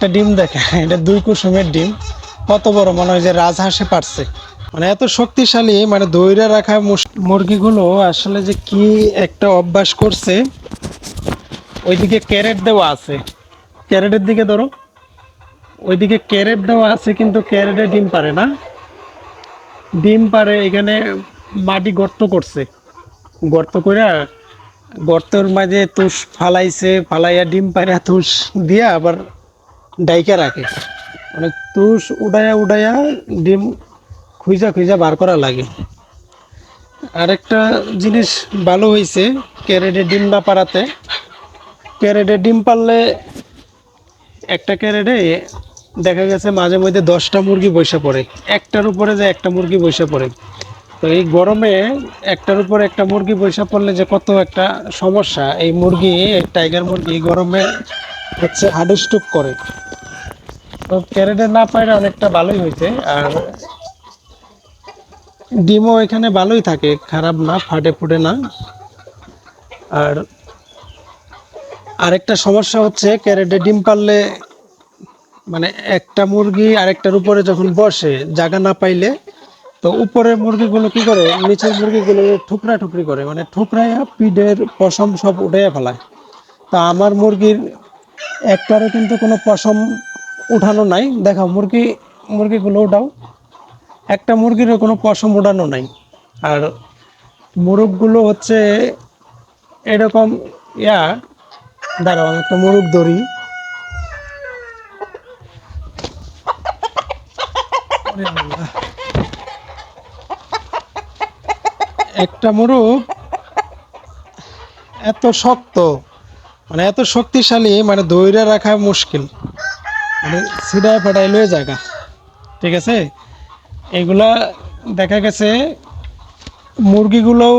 একটা ডিম দেখে এটা দুই কুসুমের ডিম। কত বড়, মনে হয় যে রাজহাঁসে পারছে। মানে এত শক্তিশালী মানে দইরা রাখা মুরগিগুলো আসলে যে কি একটা অভ্যাস করছে। ওইদিকে ক্যারেট দেওয়া আছে। ক্যারেটের দিকে ধরো। ওইদিকে ক্যারেট দেওয়া আছে, কিন্তু ক্যারেটে ডিম পারে না। ডিম পারে, এখানে মাটি গর্ত করছে। গর্ত করে গর্তর মাঝে তুষ ফালাইছে, ফালাইয়া ডিম পাইরা তুষ দিয়া আবার ডাইকা রাখে। মানে তুষ উডায়া উড়াইয়া ডিম খুঁজা খুঁজা বার করা লাগে। আরেকটা জিনিস ভালো হয়েছে ক্যারেটে ডিম না পাড়াতে। ক্যারেটে ডিম পারলে একটা ক্যারেটে দেখা গেছে মাঝে মধ্যে দশটা মুরগি বসে পড়ে। একটার উপরে যে একটা মুরগি বসে পড়ে। তো এই গরমে একটার উপর একটা মুরগি বসে পড়লে যে কত একটা সমস্যা, এই মুরগি টাইগার মুরগি গরমে হচ্ছে হার্ড স্ট্রোক করে। তো ক্যারেটে না পাইলে অনেকটা ভালোই হয়েছে আর ডিমও এখানে ভালোই থাকে, খারাপ না, ফাটে ফুটে না। আর আরেকটা সমস্যা হচ্ছে, ক্যারেটে ডিম পারলে মানে একটা মুরগি আরেকটার উপরে যখন বসে, জায়গা না পাইলে, তো উপরের মুরগিগুলো কি করে, নিচের মুরগিগুলো ঠুকরা ঠুকরি করে মানে ঠুকরাইয়া পিঠের পশম সব উঠাইয়া ফেলায়। তা আমার মুরগির একটারও কিন্তু কোনো পশম উঠানো নাই। দেখাও, মুরগি, মুরগিগুলো উঠাও। একটা মুরগিরও কোনো পশম উঠানো নাই। আর মুরগগুলো হচ্ছে এরকম, ইয়া, দাঁড়াও একটা মুরগ আল্লাহ। একটা মুরগ এত শক্ত। মানে এত শক্তিশালী মানে দইরা রাখা মুশকিল। মানে সিধায় ফাটাই লয়ে জায়গা ঠিক আছে? এগুলা দেখা গেছে, মুরগিগুলোও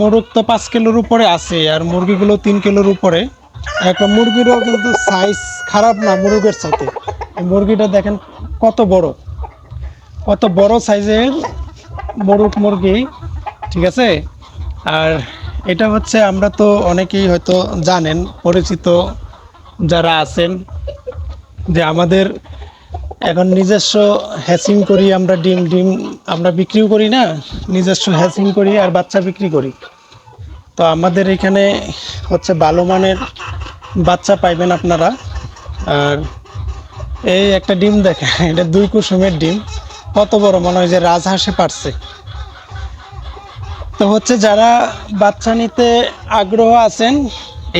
মোরগ তো পাঁচ কিলোর উপরে আছে, আর মুরগিগুলো তিন কিলোর উপরে। একটা মুরগিরও কিন্তু সাইজ খারাপ না মুরগের সাথে। মুরগিটা দেখেন কত বড়। কত বড় সাইজের মোরগ মুরগি। ঠিক আছে? আর এটা হচ্ছে আমরা তো অনেকেই হয়তো জানেন, পরিচিত যারা আছেন, যে আমাদের এখন নিজস্ব হ্যাচিং করি, আমরা ডিম ডিম আমরা বিক্রিও করি না, নিজস্ব হ্যাচিং করি আর বাচ্চা বিক্রি করি। তো আমাদের এখানে হচ্ছে ভালো মানের বাচ্চা পাইবেন আপনারা। আর এই একটা ডিম দেখেন, এটা দুই কুসুমের ডিম। কত বড়, মনে হয় যে রাজহাঁসে পারছে। তো হচ্ছে যারা বাচ্চা নিতে আগ্রহ আছেন,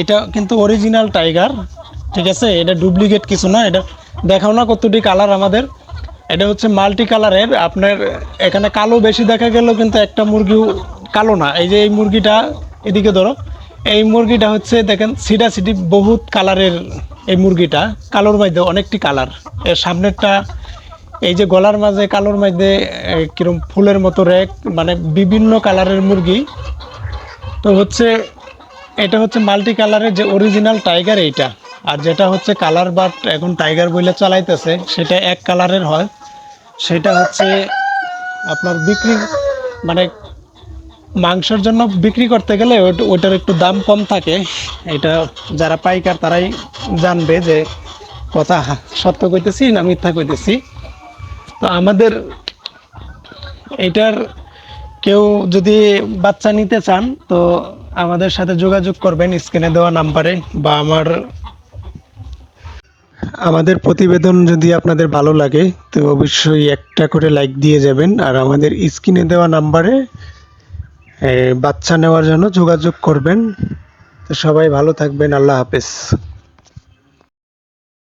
এটা কিন্তু অরিজিনাল টাইগার ঠিক আছে? এটা ডুপ্লিকেট কিছু না, এটা দেখাও না কতটি কালার আমাদের। এটা হচ্ছে মাল্টি কালারের আপনার এখানে কালো বেশি দেখা গেলেও কিন্তু একটা মুরগিও কালো না। এই যে এই মুরগিটা, এদিকে ধরো, এই মুরগিটা হচ্ছে দেখেন সিডা সিডি বহুত কালারের এই মুরগিটা, কালোর মধ্যে অনেকটি কালারের সামনেরটা এই যে গলার মাঝে কালোর এ, কিরম ফুলের মতো রেক মানে বিভিন্ন কালারের মুরগি। তো হচ্ছে এটা হচ্ছে মাল্টি কালারের যে অরিজিনাল টাইগার এইটা। আর যেটা হচ্ছে কালার বাট এখন টাইগার বইলে চালাইতেছে সেটা এক কালারের হয়। সেটা হচ্ছে আপনার বিক্রি মানে মাংসের জন্য বিক্রি করতে গেলে ওটার একটু দাম কম থাকে। এটা যারা পাইকার তারাই জানবে যে কথা সত্য কইতেছি না মিথ্যা কইতেছি। তো আমাদের এটার কেউ যদি বাচ্চা নিতে চান, তো আমাদের সাথে যোগাযোগ করবেন স্ক্রিনে দেওয়া নাম্বারে বা আমার আমাদের প্রতিবেদন যদি আপনাদের ভালো লাগে, তো অবশ্যই একটা করে লাইক দিয়ে যাবেন। আর আমাদের স্ক্রিনে দেওয়া নাম্বারে বাচ্চা নেওয়ার জন্য যোগাযোগ করবেন। তো সবাই ভালো থাকবেন, আল্লাহ হাফেজ।